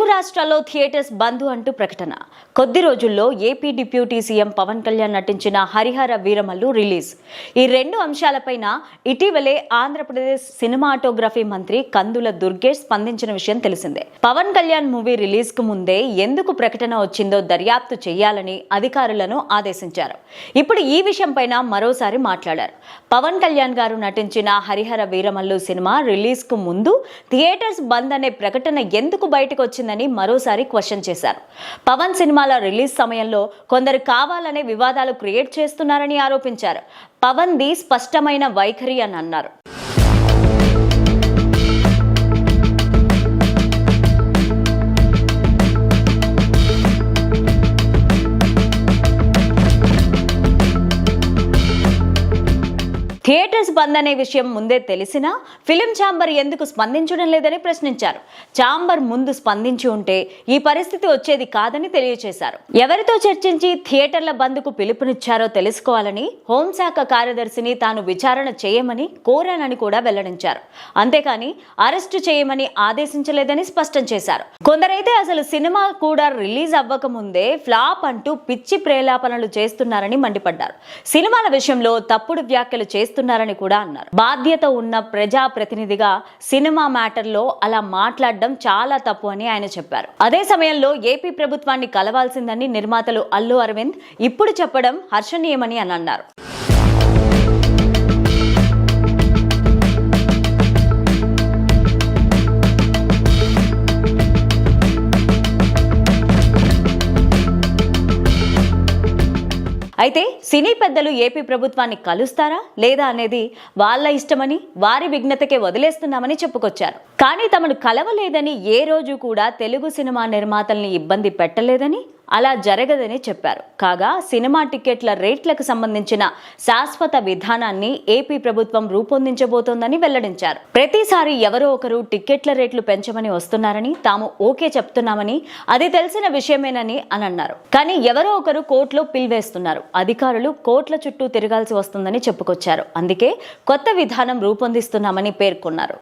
రాష్ట్రాల్లో థియేటర్స్ బంద్ అంటూ ప్రకటన. కొద్ది రోజుల్లో AP deputy CM Pawan Kalyan నటించిన హరిహర వీరమల్లు రిలీజ్. ఈ రెండు అంశాలపైన ఇటీవలే ఆంధ్రప్రదేశ్ సినిమాటోగ్రఫీ మంత్రి కందుల దుర్గేష్ స్పందించిన విషయం తెలిసిందే. పవన్ కళ్యాణ్ మూవీ రిలీజ్కు ముందే ఎందుకు ప్రకటన వచ్చిందో దర్యాప్తు చేయాలని అధికారులను ఆదేశించారు. ఇప్పుడు ఈ విషయంపైన మరోసారి మాట్లాడారు. పవన్ కళ్యాణ్ గారు నటించిన హరిహర వీరమల్లు సినిమా రిలీజ్కు ముందు థియేటర్స్ బంద్ అనే ప్రకటన ఎందుకు బయటకు వచ్చింది వచ్చిందని మరోసారి క్వశ్చన్ చేశారు. పవన్ సినిమాల రిలీజ్ సమయంలో కొందరు కావాలనే వివాదాలు క్రియేట్ చేస్తున్నారని ఆరోపించారు. పవన్ ది స్పష్టమైన వైఖరి అని అన్నారు. థియేటర్స్ బంద్ అనే విషయం ముందే తెలిసినా ఫిలిం ఛాంబర్ ఎందుకు స్పందించడం లేదని ప్రశ్నించారు. ఛాంబర్ ముందు స్పందించి ఉంటే ఈ పరిస్థితి వచ్చేది కాదని తెలియజేశారు ఎవరితో చర్చించి థియేటర్ల బంద్కు పిలుపునిచ్చారో తెలుసుకోవాలని హోంశాఖ కార్యదర్శిని తాను విచారణ చేయమని కోరానని కూడా వెల్లడించారు. అంతేకాని అరెస్టు చేయమని ఆదేశించలేదని స్పష్టం చేశారు. కొందరైతే అసలు సినిమా కూడా రిలీజ్ అవ్వక ముందే ఫ్లాప్ అంటూ పిచ్చి ప్రేలాపనలు చేస్తున్నారని మండిపడ్డారు. సినిమాల విషయంలో తప్పుడు వ్యాఖ్యలు చేస్తున్నారని కూడా అన్నారు. బాధ్యత ఉన్న ప్రజా ప్రతినిధిగా సినిమా మ్యాటర్లో అలా మాట్లాడడం చాలా తప్పు అని ఆయన చెప్పారు. అదే సమయంలో ఏపీ ప్రభుత్వాన్ని కలవాల్సిందని నిర్మాతలు అల్లు అరవింద్ ఇప్పుడు చెప్పడం హర్షణీయమని అని అన్నారు. అయితే సినీ పెద్దలు ఏపీ ప్రభుత్వాన్ని కలుస్తారా లేదా అనేది వాళ్ళ ఇష్టమని వారి విఘ్నతకే వదిలేస్తున్నామని చెప్పుకొచ్చారు. కానీ తమను కలవలేదని ఏ రోజు కూడా తెలుగు సినిమా నిర్మాతల్ని ఇబ్బంది పెట్టలేదని అలా జరగదని చెప్పారు. కాగా సినిమా టికెట్ల రేట్లకు సంబంధించిన శాశ్వత విధానాన్ని ఏపీ ప్రభుత్వం రూపొందించబోతోందని వెల్లడించారు. ప్రతిసారి ఎవరో ఒకరు టికెట్ల రేట్లు పెంచమని వస్తున్నారని తాము ఓకే చెప్తున్నామని అది తెలిసిన విషయమేనని అని అన్నారు. కానీ ఎవరో ఒకరు కోర్టులో పిల్వేస్తున్నారు అధికారులు కోర్టుల చుట్టూ తిరగాల్సి వస్తుందని చెప్పుకొచ్చారు. అందుకే కొత్త విధానం రూపొందిస్తున్నామని పేర్కొన్నారు.